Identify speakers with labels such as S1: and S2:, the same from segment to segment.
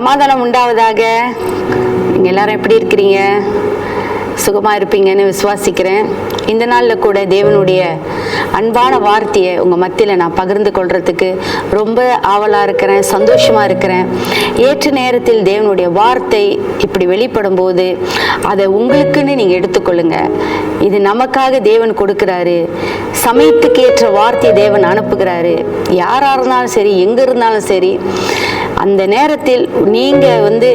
S1: சமாதானம் உண்டாவதாக? நீங்கள் எல்லாரும் எப்படி இருக்கிறீங்க? சுகமாக இருப்பீங்கன்னு விசுவாசிக்கிறேன். இந்த நாளில் கூட தேவனுடைய அன்பான வார்த்தையை உங்கள் மத்தியில் நான் பகிர்ந்து கொள்றதுக்கு ரொம்ப ஆவலாக இருக்கிறேன் சந்தோஷமாக இருக்கிறேன். ஏற்ற நேரத்தில் தேவனுடைய வார்த்தை இப்படி வெளிப்படும் போது அதை உங்களுக்குன்னு நீங்கள் எடுத்துக்கொள்ளுங்க. இது நமக்காக தேவன் கொடுக்குறாரு. சமயத்துக்கு ஏற்ற வார்த்தையை தேவன் அனுப்புகிறாரு. யாராக இருந்தாலும் சரி எங்கே இருந்தாலும் சரி அந்த நேரத்தில் நீங்கள் வந்து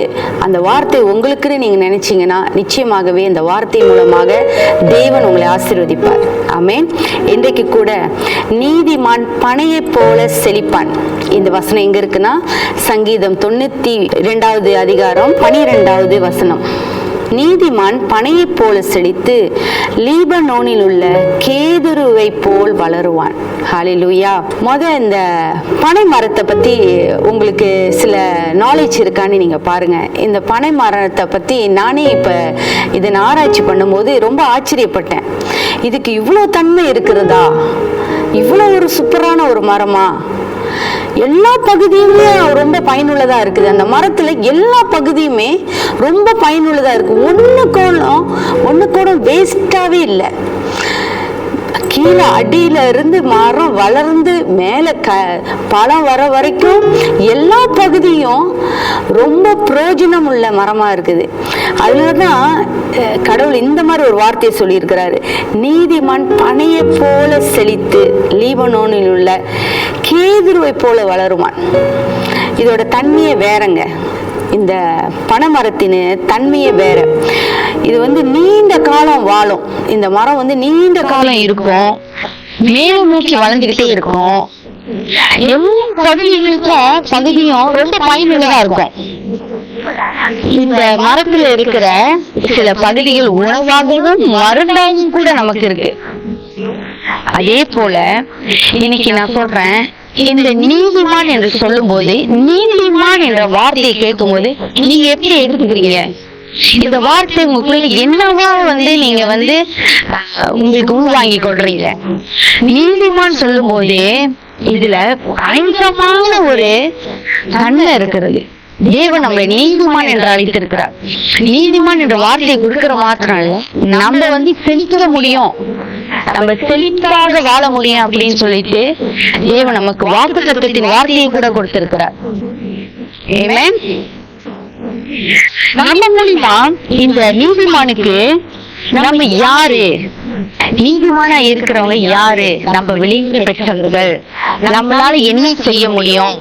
S1: அந்த வார்த்தை உங்களுக்குன்னு நீங்கள் நினைச்சீங்கன்னா நிச்சயமாகவே இந்த வார்த்தை மூலமாக தேவன் உங்களை ஆசீர்வதிப்பார். ஆமேன். இன்றைக்கு கூட நீதிமான் பனையை போல செழிப்பான். இந்த வசனம் எங்க இருக்குன்னா சங்கீதம் தொண்ணூத்தி இரண்டாவது அதிகாரம் பனிரெண்டாவது வசனம். நீதிமான் பனையைப் போல செழித்து லீபனோனில் உள்ள கேதுருவை போல் வளருவான். ஹாலிலூயா முத இந்த பனை மரத்தை பத்தி உங்களுக்கு சில நாலேஜ் இருக்கான்னு நீங்க பாருங்க. இந்த பனை மரத்தை பத்தி நானே இப்ப இதை ஆராய்ச்சி பண்ணும்போது ரொம்ப ஆச்சரியப்பட்டேன். இதுக்கு இவ்வளோ தன்மை இருக்கிறதா? இவ்வளோ ஒரு சூப்பரான ஒரு மரமா? எல்லா பகுதியுமே ரொம்ப பயனுள்ளதா இருக்குது. அந்த மரத்துல எல்லா பகுதியுமே ரொம்ப பயனுள்ளதா இருக்கு. ஒண்ணு கோலம் கூட வேஸ்டாவே இல்லை. கீழே அடியில இருந்து மரம் வளர்ந்து மேல க பழம் வர வரைக்கும் எல்லா பகுதியும் ரொம்ப பிரயோஜனம் உள்ள மரமா இருக்குது. அதனாலதான் தான் கடவுள் இந்த மாதிரி ஒரு வார்த்தையை சொல்லியிருக்கிறாரு. நீதிமான் பனையை போல செழித்து லீபனோனில் உள்ள கேதுருவை போல வளருவான். இதோட தன்மையே வேறங்க. இந்த பனைமரத்தின் தன்மையே வேற. இது வந்து நீண்ட காலம் வாழும். இந்த மரம் வந்து நீண்ட காலம் இருக்கும்.
S2: மேல நோக்கி வளர்ந்துகிட்டே இருக்கும். எல்லா பகுதிகளுக்கும் பகுதியும் ரொம்ப பயனுள்ளதா இருக்கும். இந்த மரத்துல இருக்கிற சில பகுதிகள் உணவாகவும் மருந்தாகவும் கூட நமக்கு இருக்கு. அதே போல இன்னைக்கு நான் சொல்றேன் இந்த நீதிமான் என்று சொல்லும்போது நீதிமான் என்ற வார்த்தையை கேட்கும்போது நீங்க எப்படி எடுத்துக்கிறீங்க? இந்த வார்த்தை உங்களுக்குள்ள என்னவா வந்து நீங்க வந்து அஹ், உங்களுக்கு உள்வாங்கி கொள்றீங்க? நீதிமான் சொல்லும் போதே இதுல பயங்கரமான ஒரு தன்மை இருக்கிறது. தேவன் நம்மளை நீதிமான் என்று அழைத்திருக்கிறார். நீதிமான் என்ற வார்த்தையை கொடுக்கிற மாத்திரம் நம்ம வந்து செழிக்க முடியும். நம்ம செழித்தாக வாழ முடியும் அப்படின்னு சொல்லிட்டு தேவன் நமக்கு வாக்கு தத்துவத்தின் வார்த்தையை கூட கொடுத்திருக்கிறார். நம்ம மூலியமா இந்த நீதிமானுக்கு நம்ம யாரு? நீதிமானா இருக்கிறவங்க யாரு? நம்ம வெளியில பெற்றவர்கள். நம்மளால என்ன செய்ய முடியும்?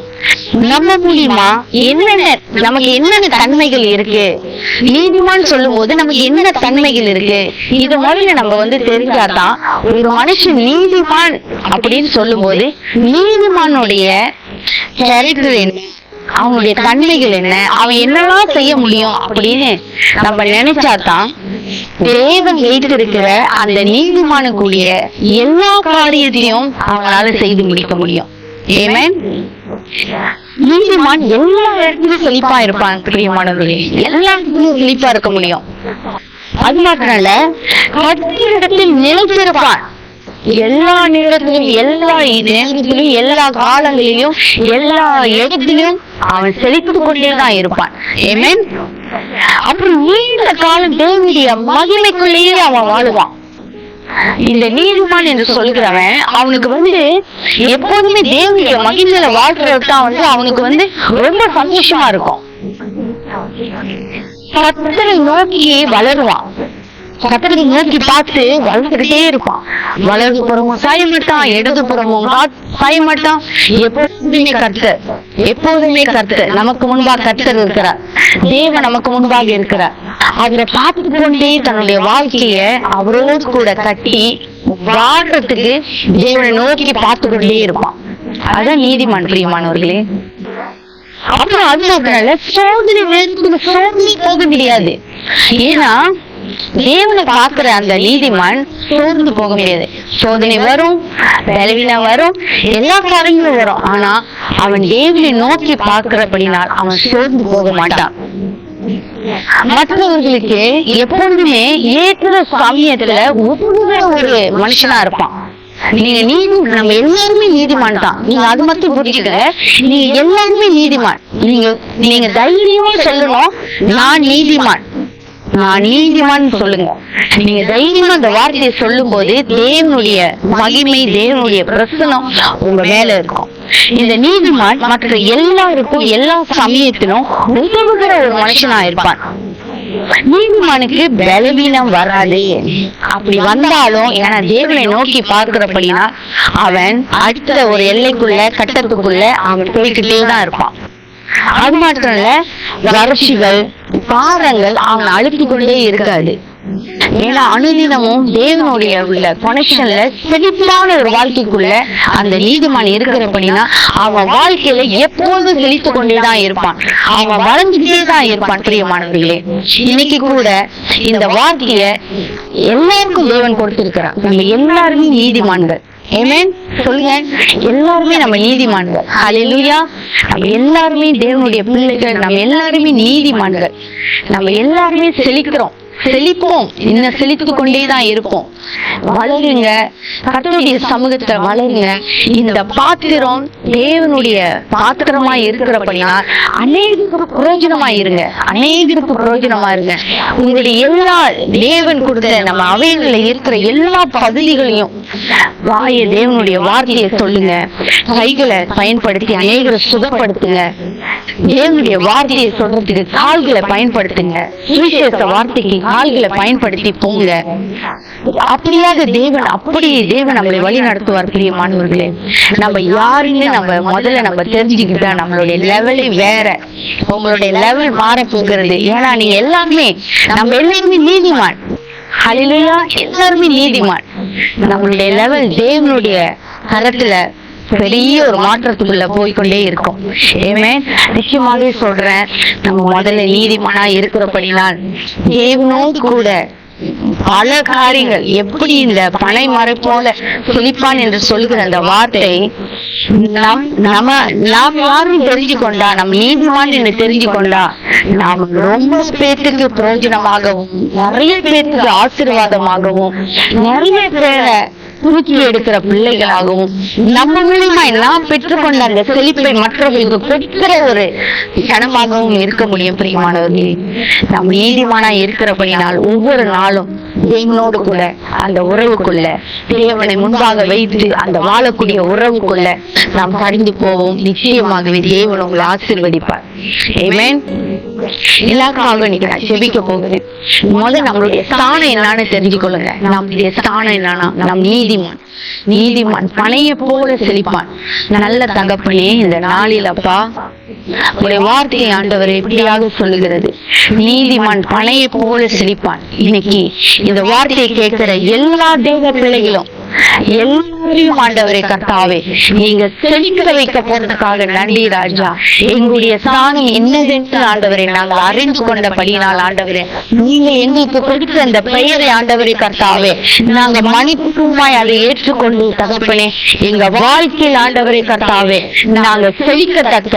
S2: நம்ம மூலியமா என்னென்ன நமக்கு என்னென்ன தன்மைகள் இருக்கு? நீதிமான் சொல்லும் போது நமக்கு என்ன தன்மைகள் இருக்கு? இது முதல்ல நம்ம வந்து தெரிஞ்சாதான் ஒரு மனுஷன் நீதிமான் அப்படின்னு சொல்லும் போது நீதிமானுடைய கேரக்டர் என்ன? அவங்களுடைய தன்மைகள் என்ன? அவன் என்னெல்லாம் செய்ய முடியும் அப்படின்னு நம்ம நினைச்சாதான் தேவன் வைத்திருக்கிற அந்த நீதிமானுக்குரிய எல்லா காரியத்தையும் அவங்களால செய்து முடிக்க முடியும். ஏமேன் நீதிமான் எல்லா இடத்துலயும் செழிப்பா இருப்பான் பிரியமானவர்களே. எல்லா இடத்துலயும் செழிப்பா இருக்க முடியும். அது மாத்திரம் இல்ல கத்திரிடத்தில் நிலைத்திருப்பான் எல்லா நேரத்திலும் எல்லா நேரத்திலும் எல்லா காலங்களிலும் எல்லா இடத்திலும் அவன் செழித்து கொண்டே தான் இருப்பான். ஏமேன் அப்புறம் நீண்ட காலம் தேவனுடைய மகிமைக்குள்ளேயே அவன் வாழுவான். இந்த நீதிமான் என்று சொல்கிறவன் அவனுக்கு வந்து எப்போதுமே தேவனுடைய மகிழ்ச்சியில வாழ்றது தான் வந்து அவனுக்கு வந்து ரொம்ப சந்தோஷமா இருக்கும். கத்தரை நோக்கி வளருவான். கத்தரை நோக்கி பார்த்து வளர்ந்துகிட்டே இருப்பான் வலது புறமும் சாய மாட்டான் இடது புறமும் கா- சாய மாட்டான். எப்போதுமே கர்த்தர் எப்போதுமே கர்த்தர் நமக்கு முன்பாக கர்த்தர் இருக்கிறார். தேவ நமக்கு முன்பாக இருக்கிறார். அவரை பார்த்து கொண்டே தன்னுடைய வாழ்க்கைய அவரோடு கூட கட்டி வாழ்றதுக்கு தேவனை நோக்கி பார்த்து கொண்டே இருப்பான். அதான் நீதிமான் பிரியமானவர்களே. அப்புறம் அது மாத்திரம் சோதனை சோதனை போக முடியாது. ஏன்னா தேவனை பார்க்கிற அந்த நீதிமான் சோர்ந்து போக முடியாது. சோதனை வரும் பலவீனம் வரும் எல்லா காரியங்களும் வரும். ஆனா அவன் தேவனை நோக்கி பார்க்கிறபடினால் அவன் சோர்ந்து போக மாட்டான். மற்றவர்களுக்கு எப்பொழுதுமே ஏற்ற சமயத்துல ஒப்புகிற ஒரு மனுஷனா இருப்பான். நீங்க நீதி நம்ம எல்லாருமே நீதிமான் தான். நீங்க அது மட்டும் புரிஞ்சுக்கங்க. நீங்க எல்லாருமே நீதிமான். நீங்க நீங்க தைரியமா சொல்லணும் நான் நீதிமான். நான் நீதிமான் சொல்லுங்க. நீங்க தைரியமா அந்த வார்த்தையை சொல்லும் போது தேவனுடைய மகிமை தேவனுடைய பிரசனம் உங்க மேல இருக்கும். இந்த நீதிமான் மற்ற எல்லாருக்கும் எல்லா சமயத்திலும் உதவுகிற ஒரு மனுஷனா இருப்பான். நீதிமானுக்கு பலவீனம் வராது. அப்படி வந்தாலும் ஏன்னா தேவனை நோக்கி பார்க்கிறபடினா அவன் அடுத்த ஒரு எல்லைக்குள்ள கட்டத்துக்குள்ள அவன் போய்கிட்டே தான் இருப்பான். அது மாத்திரம் இல்ல வறட்சிகள் பாரங்கள் அவன் அழுத்திக் கொண்டே இருக்காது. ஏன்னா அனுதினமும் தேவனுடைய உள்ள கனெக்ஷன்ல செழிப்பான ஒரு வாழ்க்கைக்குள்ள அந்த நீதிமான் இருக்கிறபடினா அவன் வாழ்க்கையில எப்போதும் செழித்து கொண்டேதான் இருப்பான். அவன் வளர்ந்துட்டே தான் இருப்பான் பிரியமானவர்களே. இன்னைக்கு கூட இந்த வார்த்தைய எல்லாருக்கும் தேவன் கொடுத்திருக்கிறான் நம்ம எல்லாருமே நீதிமான்கள். ஏமேன் சொல்லுங்க. எல்லாருமே நம்ம நீதிமான்கள். ஹalleluya நம்ம எல்லாருமே தேவனுடைய பிள்ளைகள். நம்ம எல்லாருமே நீதிமான்கள். நம்ம எல்லாருமே செழிக்கிறோம். செழிப்போம். இன்னும் செழித்து கொண்டே தான் இருப்போம். வளருங்க கர்த்தருடைய சமூகத்துல வளருங்க இந்த பாத்திரம் தேவனுடைய பாத்திரமா இருக்கிறபடினால் அநேகருக்கு பிரயோஜனமா இருங்க. அநேகருக்கு பிரயோஜனமா இருங்க. உங்களுடைய எல்லா தேவன் கொடுத்த நம்ம அவைகளில் இருக்கிற எல்லா பகுதிகளையும் வாய தேவனுடைய வார்த்தையை சொல்லுங்க. கைகளை பயன்படுத்தி அநேகரை சுகப்படுத்துங்க. தேவனுடைய வார்த்தையை சொல்றதுக்கு கால்களை பயன்படுத்துங்க. சுவிசேஷ வார்த்தைக்கு கால்களை பயன்படுத்தி போங்க அப்படியாக தேவன் அப்படி தேவன் நம்மளை வழி நடத்துவார் பிரியமானவர்களே நம்ம யாருன்னு நம்ம முதல்ல நம்ம தெரிஞ்சுக்கிட்டா நம்மளுடைய லெவலே வேற. உங்களுடைய லெவல் மாற போகிறது. ஏன்னா நீங்க எல்லாருமே நம்ம எல்லாருமே நீதிமான். ஹalleluya எல்லாருமே நீதிமான். நம்மளுடைய லெவல் தேவனுடைய கரத்துல பெரிய ஒரு மாற்றத்துக்குள்ள போய்க்கொண்டே இருக்கும். ஏமே நிச்சயமாகவே சொல்றேன். நம்ம முதல்ல நீதிமானா இருக்கிறபடினால் தேவனோடு கூட பல காரியங்கள். எப்படி இந்த பனை மரம் போல துணிப்பான் என்று சொல்கிற அந்த வார்த்தை நம் நம்ம நாம் யாரும் தெரிஞ்சு கொண்டா நம் நீதிமான் என்று தெரிஞ்சு கொண்டா நாம் ரொம்ப பேத்துக்கு பிரயோஜனமாகவும் நிறைய பேத்துக்கு ஆசீர்வாதமாகவும் நிறைய பேரை துருக்கி எடுக்கிற பிள்ளைகளாகவும் நம்ம மூலியமா நாம் பெற்றுக்கொண்ட அந்த செழிப்பை மற்றவர்களுக்கு கொடுக்கிற ஒரு கணமாகவும் இருக்க முடியும் பிரியமானவர்களே. நாம் நீதிமானா இருக்கிறபடினால் ஒவ்வொரு நாளும் தேவனோடு கூட அந்த உறவுக்குள்ள தேவனை முன்பாக வைத்து அந்த வாழக்கூடிய உறவுக்குள்ள நாம் கடந்து போவோம். நிச்சயமாகவே தேவன் உங்களை ஆசிர்வதிப்பார். ஏமேன் எல்லாருக்காக இன்னைக்கு நான் முதல்ல நம்மளுடைய ஸ்தானம் என்னன்னு தெரிஞ்சுக்கொள்ளுங்க. நம்முடைய ஸ்தானம் என்னன்னா நம் நீதிமான். நீதிமான் பனைய போல செழிப்பான். நல்ல தகப்பனே இந்த நாளில் அப்பா உடைய வார்த்தையை ஆண்டவர் எப்படியாக சொல்லுகிறது. நீதிமான் பனைய போல செழிப்பான். இன்னைக்கு இந்த வார்த்தையை கேட்கிற எல்லா தேவ பிள்ளைகளும் எல்லாரையும் ஆண்டவரை கர்த்தாவே நீங்க செழிக்க வைக்க போறதுக்காக நன்றி ராஜா. எங்களுடைய சாணம் என்னதென்று ஆண்டவரை நாங்கள் அறிந்து கொண்டபடினால் ஆண்டவரே நீங்க எங்களுக்கு கொடுத்த அந்த பெயரை ஆண்டவரை கர்த்தாவே நாங்க மணிப்புமாய் அதை ஏற்றுக்கொண்டு தகப்பனே எங்க வாழ்க்கையில் ஆண்டவரை கர்த்தாவே நாங்க செழிக்கத்தக்க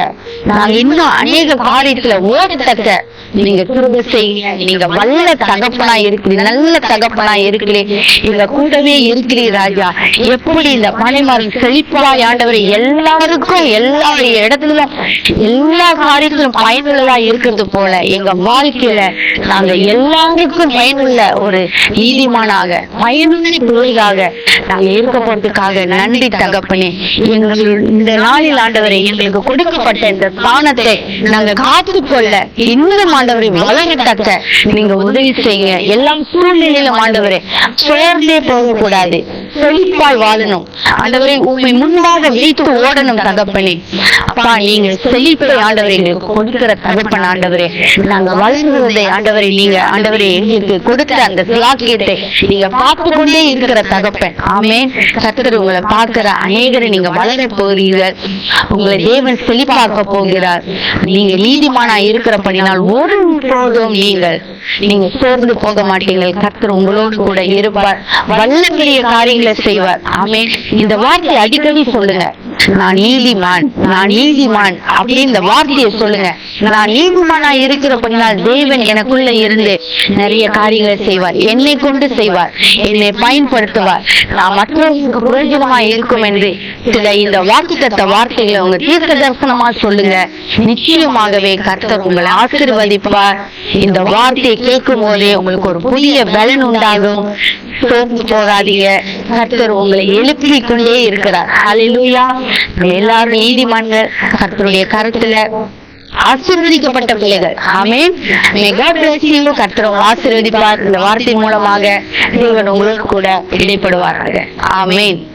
S2: நாங்க இன்னும் அநேக காரியத்துல ஓடத்தக்க நீங்க கிருபை செய்யுங்க நீங்க வல்ல தகப்பனா இருக்கிறீ நல்ல தகப்பனா இருக்கிறீ எங்க கூடவே இருக்கிறீ ராஜா. எப்படி இந்த பனைமரம் செழிப்பாய் ஆண்டவர் எல்லாருக்கும் எல்லா இடத்துல எல்லா காரியத்திலும் பயனுள்ளதா இருக்கிறது போல எங்க வாழ்க்கையில நாங்க எல்லாருக்கும் பயனுள்ள ஒரு நீதிமானாக பயனுள்ள பிள்ளைகாக நாங்க இருக்க போறதுக்காக நன்றி தகப்பனே. எங்கள் இந்த நாளில் ஆண்டவரை எங்களுக்கு கொடுக்கப்பட்ட இந்த ஸ்தானத்தை நாங்க காத்துக்கொள்ள இன்னும் ஆண்டவரை வளரத்தக்க நீங்க உதவி செய்யுங்க. எல்லாம் சூழ்நிலையிலும் ஆண்டவரே சேர்ந்தே போகக்கூடாது. செழிப்பாய் வாழணும். ஆண்டவரை உண்மை முன்பாக வைத்து ஓடணும் தகப்பனே. அப்பா நீங்க செழிப்பை ஆண்டவரை எங்களுக்கு கொடுக்கிற தகப்பன் ஆண்டவரே. நாங்க வளர்ந்ததை ஆண்டவரை நீங்க ஆண்டவரை எங்களுக்கு கொடுத்த அந்த சிலாக்கியத்தை நீங்க பார்த்து கொண்டே இருக்கிற தகப்பன். ஆமே கத்தர் உங்களை பார்க்கிற அநேகரை நீங்க வளர போகிறீர்கள். உங்களை தேவன் செழிப்பாக்க போகிறார். நீங்க நீதிமானா இருக்கிறபடினால் ஒரு போதும் நீங்கள் நீங்க சோர்ந்து போக மாட்டீர்கள். கர்த்தர் உங்களோடு கூட இருப்பார். வல்ல பெரிய காரியங்களை செய்வார். ஆமே இந்த வார்த்தையை அடிக்கடி சொல்லுங்க. நான் நீதிமான். நான் நீதிமான் அப்படின்னு இந்த வார்த்தையை சொல்லுங்க. நான் நீதிமானா இருக்கிறபடினால் தேவன் எனக்குள்ள இருந்து நிறைய காரியங்களை செய்வார். என்னை கொண்டு செய்வார். என்னை பயன்படுத்துவார். நான் மற்றவர்களுக்கு பிரயோஜனமா இருக்கும் என்று சில இந்த வாக்கு தத்த வார்த்தைகளை உங்க தீர்க்க தரிசனமா சொல்லுங்க. நிச்சயமாகவே கர்த்தர் உங்களை ஆசிர்வதிப்பார். இந்த வார்த்தையை கேட்கும் போதே உங்களுக்கு ஒரு புதிய பலன் உண்டாகும். சோர்ந்து போகாதீங்க. கர்த்தர் உங்களை எழுப்பிக் கொண்டே இருக்கிறார். ஹalleluya. எல்லாரும் நீதிமான்கள். கர்த்தருடைய கருத்துல ஆசீர்வதிக்கப்பட்ட பிள்ளைகள். ஆமீன். மெகா காட் கர்த்தரும் ஆசீர்வதிப்பார். இந்த வார்த்தை மூலமாக நீங்கள் உங்களோடு கூட இடைப்படுவார்கள் ஆமீன்.